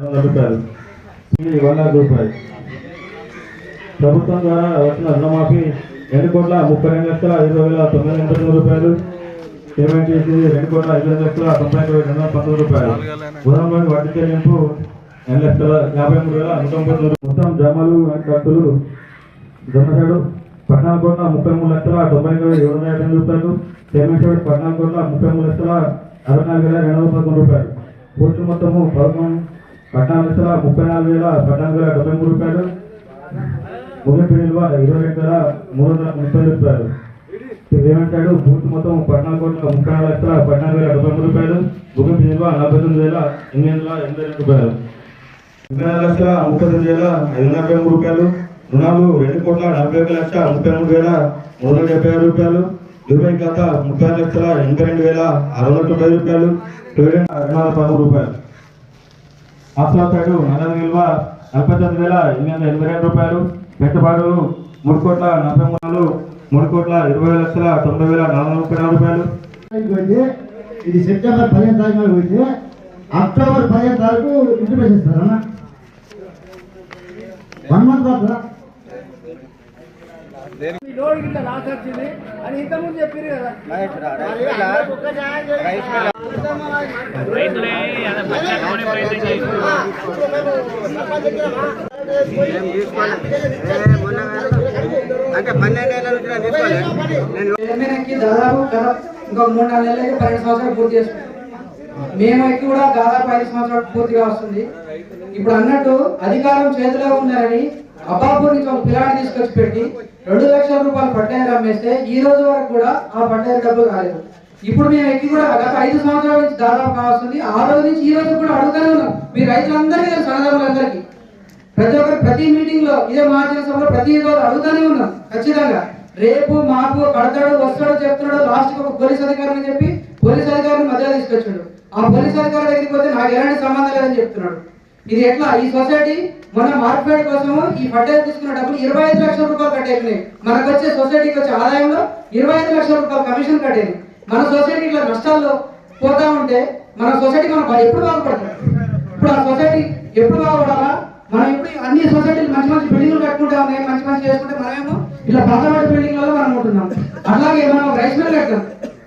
రూపాయలు one lock రూపాయలు ప్రభుత్వం ద్వారా వచ్చిన రుణమాఫీ రెండు కోట్ల ముప్పై రెండు లక్షల ఐదు వేల తొమ్మిది వందల తొమ్మిది రూపాయలు. పేమెంట్ చేసి రెండు కోట్ల ఐదు లక్షల తొంభై రెండు వందల పంతొమ్మిది రూపాయలు. రుణంలోని వడ్డీ చెల్లింపు రెండు లక్షల యాభై మూడు వేల నూట ముప్పై తొమ్మిది మొత్తం జమలు ఖర్చులు జొన్నసాడు పద్నాలుగు కోట్ల ముప్పై మూడు లక్షల తొంభై వేల ఏడు వందల యాభై ఎనిమిది రూపాయలు. పేమెంట్ సైడ్ పద్నాలుగు కోట్ల ముప్పై మూడు లక్షల అరవై నాలుగు వేల రెండు వందల పదకొండు రూపాయలు. పూర్తి మొత్తము పదకొండు పద్నాలుగు లక్షల ముప్పై నాలుగు వేల పద్నాలుగు వేల డెబ్బై మూడు రూపాయలు. ముగింపు విలువ ఇరవై రెండు వేల మూడు వందల ముప్పై రూపాయలు. ఏమంటాడు? సైడ్ పూర్తి మొత్తం పద్నాలుగు కోట్ల ముప్పై నాలుగు లక్షల పద్నాలుగు వేల డెబ్బై మూడు రూపాయలు. ముగింపు విలువ నలభై తొమ్మిది వేల ఎనిమిది వందల ఎనభై రెండు రూపాయలు. ఇరవై నాలుగు లక్షల ముప్పై తొమ్మిది వేల ఐదు వందల డెబ్బై మూడు రూపాయలు. రుణాలు రెండు కోట్ల నలభై ఒక లక్ష ముప్పై మూడు వేల మూడు వందల డెబ్బై ఆరు రూపాయలు. ఇరవై ఖాతా ముప్పై ఆరు లక్షల ఎనభై రెండు వేల అరవై వందల తొంభై రూపాయలు. డివిడెండ్ రెండు వందల పదమూడు రూపాయలు. ఆఫ్లా సైడ్ నగదు విలువ నలభై తొమ్మిది వేల ఎనిమిది వందల ఎనభై రెండు రూపాయలు. పెట్టుబడులు మూడు కోట్ల నలభై మూడు మూడు కోట్ల ఇరవై లక్షల తొంభై వేల నాలుగు ముప్పై నాలుగు రూపాయలు. ఇది సెప్టెంబర్ పదిహేను తారీఖు నాడు అక్టోబర్ పదిహేను తారీఖు ఇంటిమేషన్ ఇస్తారు వన్ మంత్ కదా లోడ్ గిట్ల రాసొచ్చింది అని ఇంతకుముందు చెప్పారు కదా. అంటే పన్నెండేళ్ళ నుంచి దాదాపు ఇంకొక మూడు నాలుగు నెలలకి పన్నెండు సంవత్సరాలు పూర్తి చేసుకుంటాం మేము ఎక్కి కూడా దాదాపు ఐదు సంవత్సరాలు పూర్తిగా వస్తుంది. ఇప్పుడు అన్నట్టు అధికారం చేతిలో ఉందని అబ్బాపూర్ ఒక పిల్లాన్ని తీసుకొచ్చి పెట్టి రెండు లక్షల రూపాయలు పట్టేరు అమ్మేస్తే ఈ రోజు వరకు కూడా ఆ పట్టేరు డబ్బులు రాలేదు. ఇప్పుడు మేము ఎక్కి కూడా గత ఐదు సంవత్సరాల నుంచి దాదాపు కావస్తుంది ఆ రోజు నుంచి ఈ రోజు కూడా అడుగుతూనే ఉన్నాం. మీ రైతులందరికీ తెలుసు అన్నదమ్ములందరికీ. ప్రతి ఒక్కరు ప్రతి మీటింగ్లో ఇదే మహాజనసభలో ప్రతి రోజు అడుగుతానే ఉన్నాం ఖచ్చితంగా. రేపు మాకు కడతాడు వస్తాడు చెప్తున్నాడు లాస్ట్ ఒక పోలీస్ అధికారిని చెప్పి పోలీస్ అధికారిని మధ్యలో తీసుకొచ్చాడు. ఆ పోలీస్ అధికారి దగ్గరికి పోతే నాకు ఎలాంటి సంబంధం లేదని చెప్తున్నాడు. ఇది ఎట్లా? ఈ సొసైటీ మన మార్కెట్ కోసము ఈ పట్టేది తీసుకున్న డబ్బులు ఇరవై ఐదు లక్షల రూపాయలు కట్టేసినాయి. మనకు వచ్చే సొసైటీకి వచ్చే ఆదాయంలో ఇరవై ఐదు లక్షల రూపాయలు కమిషన్ కట్టేది. మన సొసైటీ ఇట్లా నష్టాల్లో పోతా ఉంటే మన సొసైటీ మనం ఎప్పుడు బాగుపడతాం? ఇప్పుడు ఆ సొసైటీ ఎప్పుడు బాగుపడాలా? మనం ఇప్పుడు అన్ని సొసైటీలు మంచి మంచి బిల్డింగ్లు కట్టుకుంటా ఉన్నాయి? మంచి మంచి చేసుకుంటే మనమేమో ఇట్లా పాతబడి బిల్డింగ్లలో మనం ఉంటున్నాం. అలాగే మనం రైస్ మిల్ కట్టాం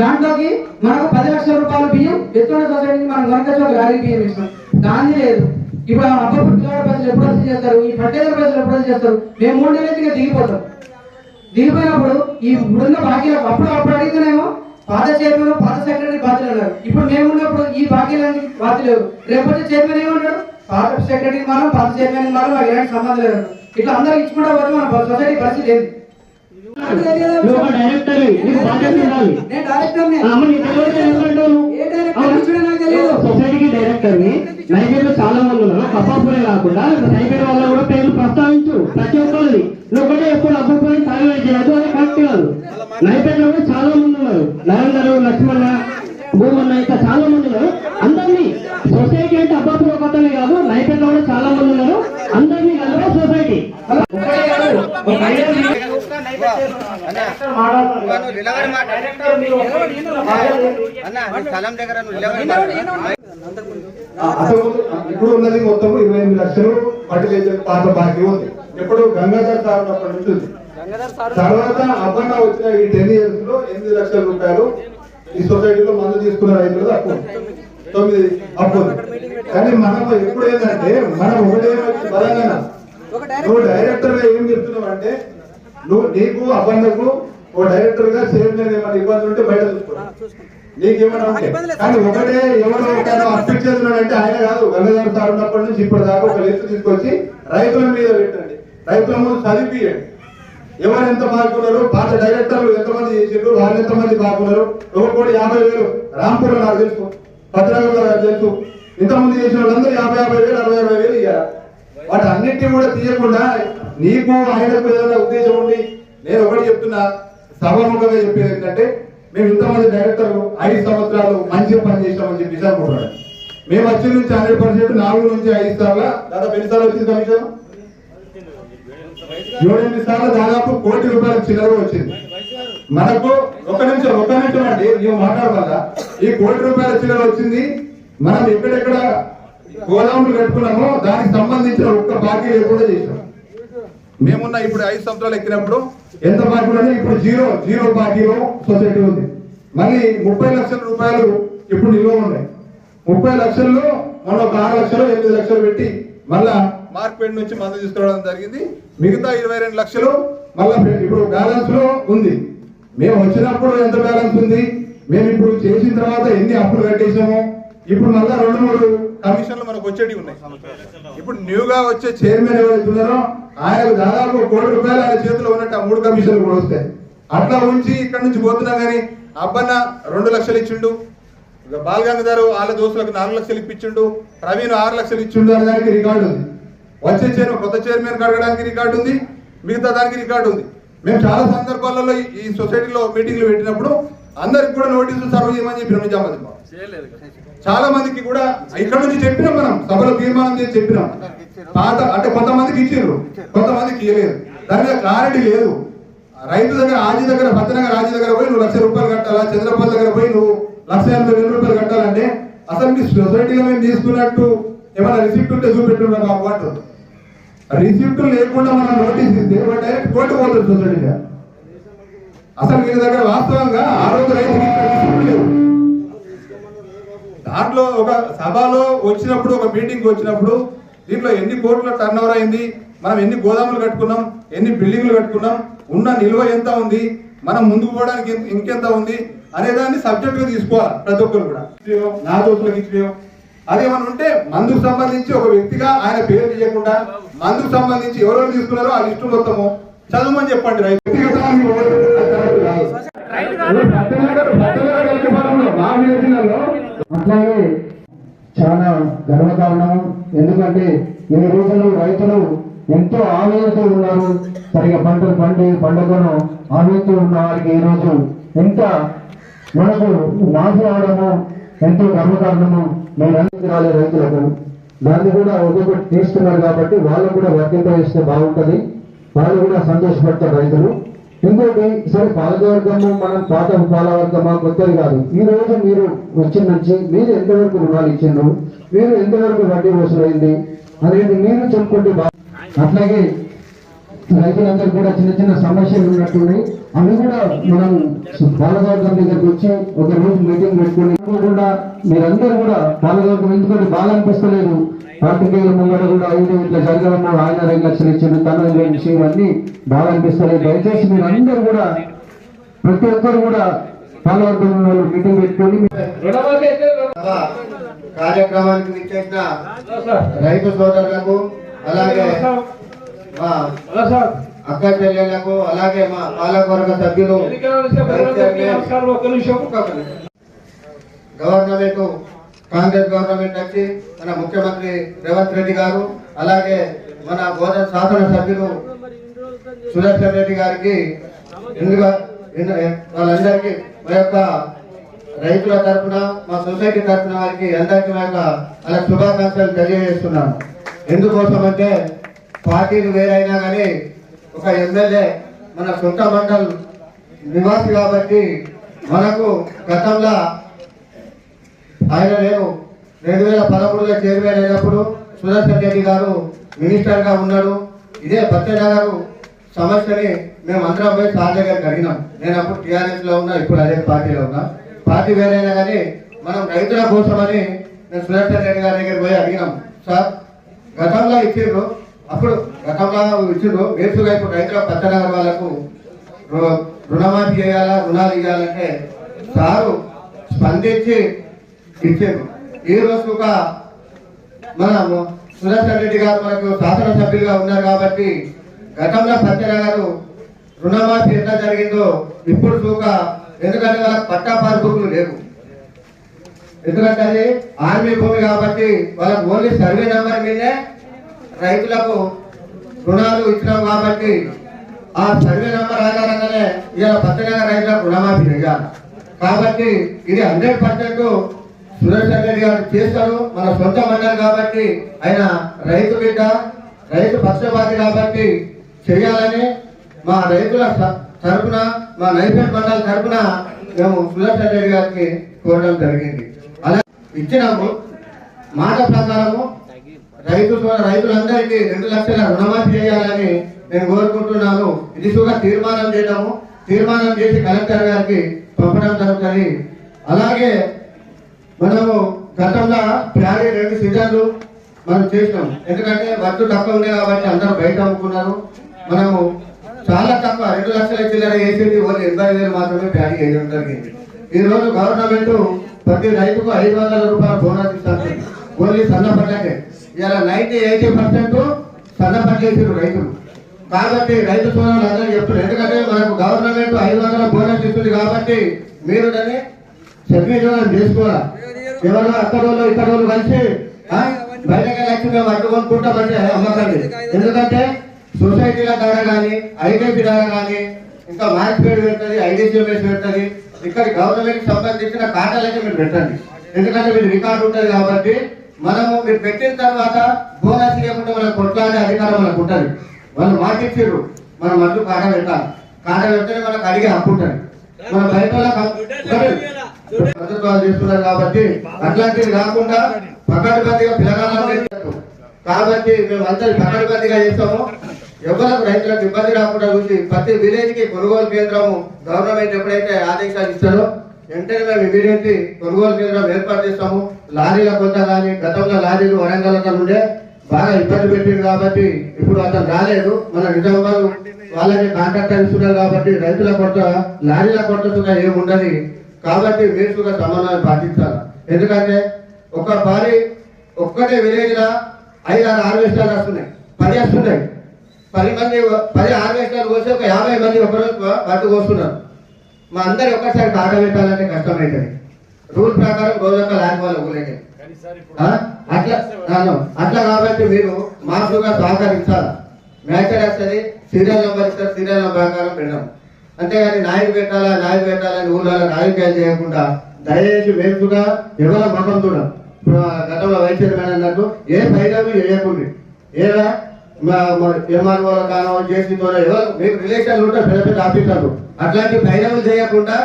దాంట్లోకి మనకు పది లక్షల రూపాయల బియ్యం ఎత్తున్న సొసైటీకి మనం కొనకొచ్చి ఒక లారీ బియ్యం ఇస్తాం. దాన్ని లేదు. ఇప్పుడు ఆ అబ్బప్పుడు పుట్టిన ప్రజలు ఎప్పుడు చేస్తారు? ఈ పట్టేదారు ప్రజలు ఎప్పుడు చేస్తారు? మేము మూడు నెలలుగా దిగిపోతాం. దిగిపోయినప్పుడు ఈ ఇప్పుడున్న బాకీలు అప్పుడు అప్పుడు అడిగితేనేమో పాత చైర్మన్ పాత సెక్రటరీ బాధ్యులు అన్నారు. ఇప్పుడు మేము ఉన్నప్పుడు ఈ బాకీలన్నీ బాధ్యులు లేవు రేపు వచ్చే చైర్మన్ ఏమంటాడు? పాత సెక్రటరీ మనం పాత చైర్మన్ మనం మాకు ఎలాంటి సంబంధం లేదు ఇప్పుడు అందరూ ఇచ్చుకుంటా పోతే మన సొసైటీ పరిస్థితి ఏంది? డైరెక్టర్ నీకు బాధ్యత ఉండాలి. నేను డైరెక్టర్నే. అమ్మ నీ తెలియదు ఎందుకంటావు ఏ డైరెక్టర్ ఇచ్చుడో నాకు తెలియదు. సొసైటీకి డైరెక్టర్ని చాలా మంది ఉన్నారు. కప్పాపురే కాకుండా నైవేద్యం వల్ల కూడా పేర్లు ప్రస్తావించు. ప్రతి ఒక్కరిది. నువ్వు ఒకటే ఎప్పుడు అబ్బాయి టార్గెట్ చేయదు అది కరెక్ట్ కాదు. నైవేద్యంలో కూడా చాలా మంది ఉన్నారు. నరేందరు లక్ష్మణ భూమన్న ఇంకా చాలా మంది ఉన్నారు. అందరినీ సొసైటీ అంటే అబ్బాపురం కొత్తనే కాదు నైవేద్యంలో కూడా చాలా మంది ఉన్నారు. అందరినీ కలిపే సొసైటీ స్థలం దగ్గర ఇప్పుడు ఉన్నది మొత్తం ఇరవై ఎనిమిది లక్షలు పట్టిలేచే పాత బాకీ ఉంది ఎప్పుడు గంగాధర్ సార్ ఉన్నప్పటి నుంచి ఉంది తర్వాత అబ్బన్న వచ్చిన ఈ టెన్ ఇయర్స్లో ఎనిమిది లక్షల రూపాయలు ఈ సొసైటీలో మందు తీసుకున్న రైతులు అప్పు తొమ్మిది అప్పు కానీ మనం ఎప్పుడు ఏంటంటే మనం ఒకటే బలంగా నువ్వు డైరెక్టర్ ఏం చెప్తున్నావు అంటే నువ్వు నీకు అబ్బన్నకు ఓ డైరెక్టర్గా చైర్మన్ ఏమైనా ఇబ్బంది ఉంటే బయట చూసుకో. నీకేమైనా ఉంటే. కానీ ఒకటే ఎవరో ఒక అప్పించేస్తున్నాడంటే ఆయన కాదు గంగాధర సార్ ఉన్నప్పటి నుంచి ఇప్పటి దాకా ఒక లిస్ట్ తీసుకొచ్చి రైతుల మీద పెట్టండి. రైతుల ముందు చదివియండి ఎవరు ఎంత బాగున్నారు పాత డైరెక్టర్లు ఎంతమంది చేసిండ్రు వాళ్ళు ఎంతమంది బాగున్నారు ఒక కోటి యాభై వేలు రాంపూర్ నాకు తెలుసు భద్రాగంలో నాకు తెలుసు. ఇంతమంది చేసిన వాళ్ళందరూ యాభై యాభై వేలు అరవై అరవై వేలు ఇయ్యారు? వాటి అన్నిటినీ కూడా తీయకుండా నీకు ఆయన పిల్లల ఉద్దేశం ఉండి నేను ఒకటి చెప్తున్నా సభముఖంగా చెప్పేది ఏంటంటే మేము ఇంతమంది డైరెక్టర్లు ఐదు సంవత్సరాలు మంచిగా పనిచేసామని చెప్పి అనుకుంటున్నాను మేము వచ్చి నుంచి హండ్రెడ్ పర్సెంట్ నాలుగు నుంచి ఐదు సార్లు దాదాపు ఎన్ని సార్లు వచ్చింది కమిషన్ ఏడెనిమిది సార్లు దాదాపు కోటి రూపాయల చిల్లర వచ్చింది. మనకు ఒక నిమిషం ఒక నిమిషం అండి మేము మాట్లాడవల్ల? ఈ కోటి రూపాయల చిల్లర వచ్చింది మనం ఎక్కడెక్కడ గోదాములు కట్టుకున్నామో దానికి సంబంధించిన ఒక్క బాకీ లేకుండా చేసాం మేమున్న ఇప్పుడు ఐదు సంవత్సరాలు ఎక్కినప్పుడు ఎంత బాకీ ఉన్నది ఇప్పుడు జీరో జీరో బాకీలో సొసైటీ ఉంది. మళ్ళీ ముప్పై లక్షల రూపాయలు ఇప్పుడు నిల్వ ఉన్నాయి. ముప్పై లక్షల్లో మనం ఒక ఆరు లక్షలు ఎనిమిది లక్షలు పెట్టి మళ్ళా మార్కెట్ నుంచి మందు తీసుకురావడం జరిగింది. మిగతా ఇరవై రెండు లక్షలు మళ్ళా ఇప్పుడు బ్యాలెన్స్లో ఉంది. మేము వచ్చినప్పుడు ఎంత బ్యాలెన్స్ ఉంది? మేము ఇప్పుడు చేసిన తర్వాత ఎన్ని అప్పులు కట్టేసాము ఇప్పుడు మళ్ళా రెండు మూడు కమిషన్లు మనకు వచ్చేటివి ఉన్నాయి. ఇప్పుడు న్యూగా వచ్చే చైర్మన్ ఎవరైతే ఉన్నారో ఆయనకు దాదాపు కోటి రూపాయలు ఆయన చేతిలో ఉన్నట్టు ఆ మూడు కమిషన్లు కూడా వస్తాయి. అట్లా ఉంచి ఇక్కడ నుంచి పోతున్నాం కానీ అబ్బన్న రెండు లక్షలు ఇచ్చిండు. ఇక బాలగంగాధర్ వాళ్ళ దోస్తులకు నాలుగు లక్షలు ఇప్పించిండు. ప్రవీణ్ ఆరు లక్షలు ఇచ్చిండు అనే దానికి రికార్డు ఉంది. వచ్చే చైర్మన్ కొత్త చైర్మన్ కడగడానికి రికార్డు ఉంది. మిగతా దానికి రికార్డు ఉంది. మేము చాలా సందర్భాలలో ఈ- ఈ సొసైటీలో మీటింగ్లు పెట్టినప్పుడు అందరికి కూడా నోటీసులు సర్వ్ చేయమని చెప్పినాం నిజామాబాద్ చాలా మందికి కూడా ఇక్కడ నుంచి చెప్పినాం మనం సభలో తీర్మానం చేసి చెప్పినాం. పాత అంటే కొంతమందికి ఇచ్చారు కొంతమందికి ఇవ్వలేదు దాని మీద క్లారిటీ లేదు. రైతు దగ్గర ఆజీ దగ్గర భద్రనగర్ ఆజీ దగ్గర పోయి నువ్వు లక్ష రూపాయలు కట్టాలా చంద్రపాల్ దగ్గర పోయి నువ్వు లక్ష ఎనభై వేల రూపాయలు కట్టాలంటే అసలు మీ సొసైటీలో మేము తీసుకున్నట్టు ఏమైనా రిసిప్ట్ ఉంటే చూపెట్టున్నాం మాకు వాటర్ రిసిప్ట్ లేకుండా మనం నోటీస్ ఇస్తే డైరెక్ట్ కోర్టు పోతుంది సొసైటీగా అసలు వీళ్ళ దగ్గర వాస్తవంగా ఆ రోజు రైతు రిసిప్ట్ దాంట్లో ఒక సభలో వచ్చినప్పుడు ఒక మీటింగ్ వచ్చినప్పుడు దీంట్లో ఎన్ని కోట్ల టర్న్ ఓవర్ అయింది మనం ఎన్ని గోదాములు కట్టుకున్నాం ఎన్ని బిల్డింగ్లు కట్టుకున్నాం ఉన్న నిల్వ ఎంత ఉంది మనం ముందుకు పోవడానికి ఇంకెంత ఉంది అనే దాన్ని సబ్జెక్ట్గా తీసుకోవాలి ప్రతి ఒక్కరు కూడా. నా దోస్తులకు ఇచ్చినాయో అదేమన్నా ఉంటే మందుకు సంబంధించి ఒక వ్యక్తిగా ఆయన పేరు తీయకుండా మందుకు సంబంధించి ఎవరెవరు తీసుకున్నారో ఆ లిస్టు మొత్తము చదవమని చెప్పండి రైతు. అట్లాగే చాలా గర్వకారణము ఎందుకంటే ఈ రోజుల్లో రైతులు ఎంతో ఆవేదనతో ఉన్నారు. సరిగా పంటలు పండి పండుగను ఆవేదనతో ఉన్న వారికి ఈ రోజు ఎంత మనకు నాశనం అవడము ఎంతో గర్వకారణము మేము అందించాలి రైతులకు. దాన్ని కూడా ఒక్కొక్కటి తీస్తున్నారు కాబట్టి వాళ్ళు కూడా వర్తింపజేస్తే బాగుంటుంది. వాళ్ళు కూడా సంతోషపడతారు రైతులు. ఇంకోటి సరే పాలకవర్గము మనం పాత పాలవర్గమా కొత్తది కాదు. ఈ రోజు మీరు వచ్చిన నుంచి మీరు ఎంతవరకు రుణాలు ఇచ్చిండ్రు? మీరు ఎంతవరకు వడ్డీ వసూలైంది? అనేది మీరు చెప్పుకుంటే అట్లాగే రైతులందరూ కూడా చిన్న చిన్న సమస్యలు ఉన్నట్టున్నాయి అవి కూడా మనం పాలకవర్గం దగ్గరకు వచ్చి ఒక రోజు మీటింగ్ పెట్టుకుని కూడా మీరందరూ కూడా పాలకవర్గం ఎందుకంటే బాగా అనిపిస్తలేదు. పార్టీకేయుల ముంగడ కూడా ఐదు ఇట్లా జరగడము ఆయన రెండు లక్షలు ఇచ్చిన తన రెండు విషయం అన్ని బాగా అనిపిస్తలేదు. దయచేసి మీరందరూ కూడా ప్రతి ఒక్కరు కూడా వాళ్ళు మీటింగ్ పెట్టుకొని కార్యక్రమానికి విచ్చేసిన రైతు సోదరులకు అలాగే మా అక్క చెల్లెళ్ళకు అలాగే మా పాలకవర్గ సభ్యులు గవర్నమెంట్ కాంగ్రెస్ గవర్నమెంట్ వచ్చి మన ముఖ్యమంత్రి రేవంత్ రెడ్డి గారు అలాగే మన బోధన శాసన సభ్యులు సుదర్శన్ రెడ్డి గారికి ఎందుకు వాళ్ళందరికీ మా యొక్క రైతుల తరఫున మా సొసైటీ తరఫున వారికి అందరికీ మా యొక్క అలా శుభాకాంక్షలు తెలియజేస్తున్నాను. ఎందుకోసం అంటే పార్టీలు వేరైనా కానీ ఒక ఎమ్మెల్యే మన సొంత మండల్ నివాసి కాబట్టి మనకు గతంలో ఆయన నేను రెండు వేల పదమూడులో చైర్మన్ అయినప్పుడు సుదర్శన్ రెడ్డి గారు మినిస్టర్గా ఉన్నాడు. ఇదే సత్యనగర్ సమస్యని మేము అందరం పోయి సార్ దగ్గరికి అడిగినాం నేను అప్పుడు టీఆర్ఎస్లో ఉన్నా ఇప్పుడు అదే పార్టీలో ఉన్నా. పార్టీ వేరైనా కానీ మనం రైతుల కోసమని నేను సుదర్శన్ రెడ్డి గారి దగ్గర పోయి అడిగినాం. సార్ గతంలో ఇచ్చిండ్రు. అప్పుడు గతంలో ఇచ్చిండ్రు. నేర్చుగా ఇప్పుడు రైతుల పచ్చనగర్ వాళ్ళకు రు- రుణమాఫీ చేయాలా రుణాలు ఇవ్వాలంటే సారు స్పందించి ఇచ్చారు ఈ రోజు ఒక మన సురేష్ రెడ్డి గారు మనకు శాసనసభ్యులుగా ఉన్నారు కాబట్టి గతంలో సత్యన గారు రుణమాఫీ ఎంత జరిగిందో ఇప్పుడు చూక ఎందుకంటే వాళ్ళకి పట్టా పాస్బుక్లు లేవు. ఎందుకంటే అది ఆర్మీ భూమి కాబట్టి వాళ్ళకు ఓన్లీ సర్వే నెంబర్ మీదే రైతులకు రుణాలు ఇచ్చినాం కాబట్టి ఆ సర్వే నెంబర్ ఆధారంగానే ఇలా పచ్చనగర్ రైతులకు రుణమాఫీ చేయాలి. కాబట్టి ఇది హండ్రెడ్ పర్సెంట్ సురేష్ రెడ్డి గారు చేస్తారు మన సొంత మండలి కాబట్టి ఆయన రైతు బిడ్డ రైతు పక్షపాతి కాబట్టి చేయాలని మా రైతుల తరఫున తరపున మా నైపేట్ మండలి తరపున మేము సురేష్ రెడ్డి గారికి కోరడం జరిగింది. అలా ఇచ్చినాము మాట ప్రకారము రైతు రైతులందరికీ రెండు లక్షల రుణమాఫీ చేయాలని నేను కోరుకుంటున్నాను. ఇది కూడా తీర్మానం చేయడము. తీర్మానం చేసి కలెక్టర్ గారికి పంపడం జరుగుతుంది. అలాగే మనము గతంలో ప్యారీ రెండు సీజన్లు మనం చేసినాం. ఎందుకంటే వర్క్ తక్కువ ఉంది కాబట్టి అందరూ బయట అమ్ముకున్నారు. మనము చాలా తక్కువ రెండు లక్షల చిల్లర వేసింది ఓన్లీ ఎనభై వేలు మాత్రమే ప్యారీ వేయడం జరిగింది. ఈ రోజు గవర్నమెంట్ ప్రతి రైతుకు ఐదు వందల రూపాయల బోనస్ ఇస్తారు ఓన్లీ సన్న పంటకే ఇలా నైన్టీ ఎయిటీ పర్సెంట్ సన్న పంట రైతులు. కాబట్టి రైతు సోదరులు అందరూ చెప్తున్నారు. ఎందుకంటే మనకు గవర్నమెంట్ ఐదు వందల బోనస్ ఇస్తుంది కాబట్టి మీరు దాన్ని సద్వినియోగం చేసుకోవాలా ఎవరో అక్కడ వాళ్ళు ఇక్కడ వాళ్ళు కలిసి బయటకి వచ్చి మేము అడ్డు కొనుక్కుంటామంటే అమ్మకండి. ఎందుకంటే సొసైటీల ద్వారా కానీ ఐడీపీ ద్వారా కానీ ఇంకా మార్కెట్ పెడుతుంది ఐడీసీఎంఎస్ పెడుతుంది. ఇక్కడ గవర్నమెంట్ సంబంధించిన ఖాతాలకి మీరు పెట్టండి. ఎందుకంటే మీరు రికార్డు ఉంటుంది కాబట్టి మనము మీరు పెట్టిన తర్వాత బోనస్ ఇవ్వకుండా మనం కొట్లాడే అధికారం మనకు ఉంటుంది. వాళ్ళు మాటిచ్చారు మనం మధ్య కాట పెట్టాలి. కాట పెడితేనే మనకు అడిగే హక్కు ఉంటుంది. మన బయట ప్రభుత్వాలు చేస్తున్నారు కాబట్టి అట్లాంటివి కాకుండా పకడ్బందీగా పిల్లగాళ్ళని కాబట్టి మేము అందరి పకడ్బందీగా చేస్తాము. ఎవరికి రైతులకు ఇబ్బంది రాకుండా చూసి ప్రతి విలేజ్కి కొనుగోలు కేంద్రము గవర్నమెంట్ ఎప్పుడైతే ఆదేశాలు ఇస్తారో వెంటనే మేము ఇమీడియట్లీ కొనుగోలు కేంద్రం ఏర్పాటు చేస్తాము. లారీల కొంత కానీ గతంలో లారీలు వరంగల్ అతను ఉండే బాగా ఇబ్బంది పెట్టింది కాబట్టి ఇప్పుడు అతను రాలేదు. మన నిజామాబాద్ వాళ్ళకి కాంట్రాక్టర్ ఇస్తున్నారు కాబట్టి రైతుల కొరత లారీల కొరత ఏముండదు. కాబట్టి మీరు సమన్వయం పాటించాలి. ఎందుకంటే ఒక పారి ఒక్కటే విలేజ్ లా ఐదు ఆరు హార్వెస్టర్లు వస్తున్నాయి. పది వస్తున్నాయి. పది మంది పది హార్వెస్టర్లు కోసి ఒక యాభై మంది ఒకరోజు పట్టు కోస్తున్నారు. మా అందరి ఒక్కసారి కాట పెట్టాలంటే కష్టమైంది రూల్ ప్రకారం రోజొక్క లాంటి వాళ్ళు? అట్లా. అట్లా కాబట్టి మీరు మాసుగా సహకరించాలి. మ్యాచర్ వస్తుంది సీరియల్ నెంబర్ ఇస్తారు సీరియల్ నెంబర్ ప్రకారం పెడదాం. అంతేగాని నాయకు పెట్టాలా నాయకు పెట్టాలని ఊళ్ళో రాజకీయాలు చేయకుండా దయచేసి వేసుగా ఎవరి ముఖం ఇప్పుడు గతంలో వైస్ మేడం అన్నట్టు ఏ ఫైదాలు చేయకుండా. ఏదా ఎంఆర్ఓ కానో జేసీతో ఎవరు మీకు రిలేషన్లు ఉంటే పెద్ద పెద్ద ఆఫీసర్లు. అట్లాంటి ఫైదాలు చేయకుండా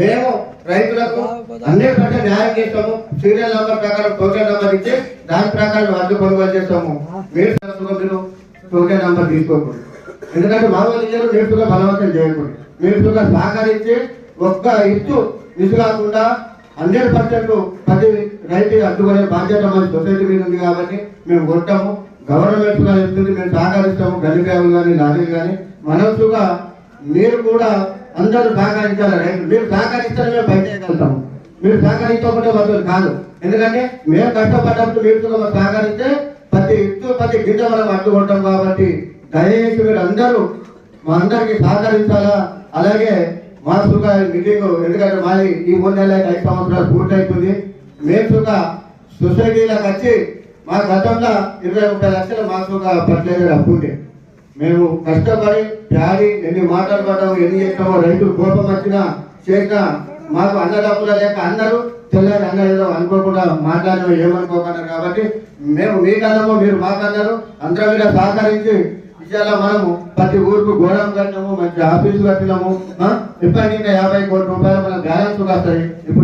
మేము రైతులకు అన్ని పట్ల న్యాయం చేస్తాము. సీరియల్ నంబర్ ప్రకారం టోకెన్ నంబర్ ఇచ్చి దాని ప్రకారం వడ్లు కొనుగోలు చేస్తాము. మీరు మీరు టోకెన్ నంబర్ తీసుకోకూడదు ఎందుకంటే మామూలు వాళ్ళు నేర్చుగా బలవంతం చేయకూడదు నేర్చుగా సహకరించి ఒక్క ఇచ్చు మిస్ కాకుండా హండ్రెడ్ పర్సెంట్ ప్రతి రైతు అడ్డుకునే బాధ్యత మన సొసైటీ మీద ఉంది కాబట్టి మేము కొట్టాము. గవర్నమెంట్గా చెప్తుంది మేము సహకరిస్తాము. గల్లికాయలు కానీ లారీలు కానీ. మనసుగా మీరు కూడా అందరూ సహకరించాలి రైతులు మీరు సహకరిస్తే మేము బయట మీరు సహకరించకపోతే వద్దు కాదు. ఎందుకంటే మేము కష్టపడ్డప్పుడు మీరు సహకరిస్తే ప్రతి ఇత్తు ప్రతి గింజ మనం అడ్డుకుంటాం కాబట్టి దయచేసి మీరు అందరూ మా అందరికి సహకరించాలా? అలాగే మా మీటింగ్ ఎందుకంటే మాది ఈ మూడు నెలల ఐదు సంవత్సరాలు పూర్తయితుంది మేము సొసైటీలకు వచ్చి మా గతంలో ఇరవై ముప్పై లక్షల మాసుగా పట్టలేదు పర్లేదు మేము కష్టపడి ప్యాడి ఎన్ని మాట్లాడుకోవడం ఎన్ని చేస్తామో రైతులు కోపం వచ్చినా చేసినా మాకు అన్నదమ్ముల లేక అందరూ తెల్లారి అన్న ఏదో అనుకోకుండా మాట్లాడిన ఏమనుకోకుండా కాబట్టి మేము మీకన్నాము మీరు మాకన్నారు. అందరం మీద సహకరించి ఇవాళ మనము ప్రతి ఊరుకు గోడం కట్టినాము మంచి ఆఫీసు కట్టినాము. ఆ? ఇప్పటికి యాభై కోట్ల రూపాయలు మన బ్యాలెన్స్ వస్తాయి ఇప్పుడు